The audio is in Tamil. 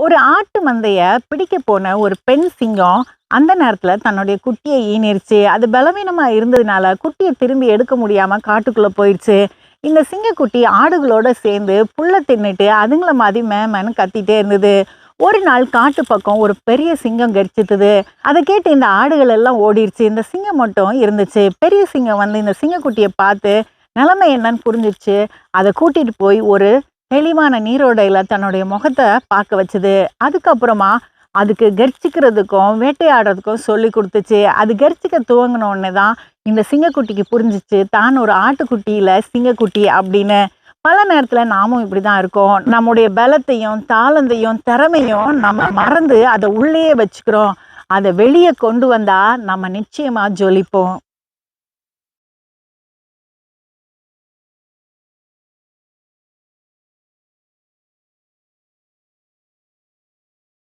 ஒரு ஆட்டு மந்தையை பிடிக்க போன ஒரு பெண் சிங்கம் அந்த நேரத்தில் தன்னுடைய குட்டியை ஈனிருச்சு அது பலவீனமாக இருந்ததுனால குட்டியை திரும்பி எடுக்க முடியாமல் காட்டுக்குள்ளே போயிடுச்சு இந்த சிங்கக்குட்டி ஆடுகளோட சேர்ந்து புல்ல தின்னுட்டு அதுங்கள மாதிரி மேமன்னு கத்திட்டே இருந்தது. ஒரு நாள் காட்டு பக்கம் ஒரு பெரிய சிங்கம் கரிச்சிட்டுது அதை கேட்டு இந்த ஆடுகள் எல்லாம் ஓடிடுச்சு இந்த சிங்கம் மட்டும் இருந்துச்சு. பெரிய சிங்கம் வந்து இந்த சிங்கக்குட்டியை பார்த்து நிலைமை என்னன்னு புரிஞ்சிச்சு அதை கூட்டிகிட்டு போய் ஒரு தெளிவான நீரோடையில் தன்னுடைய முகத்தை பார்க்க வச்சுது. அதுக்கப்புறமா அதுக்கு கர்ச்சிக்கிறதுக்கும் வேட்டையாடுறதுக்கும் சொல்லி கொடுத்துச்சு. அது கர்ச்சிக்க துவங்கின உடனே தான் இந்த சிங்கக்குட்டிக்கு புரிஞ்சிச்சு. தான் ஒரு ஆட்டுக்குட்டியில் சிங்கக்குட்டி அப்படின்னு. பல நேரத்தில் நாமும் இப்படி தான் இருக்கோம். நம்முடைய பலத்தையும் தாளந்தையும் திறமையும் நம்ம மறந்து அதை உள்ளேயே வச்சுக்கிறோம். அதை வெளியே கொண்டு வந்தால் நம்ம நிச்சயமாக ஜொலிப்போம்.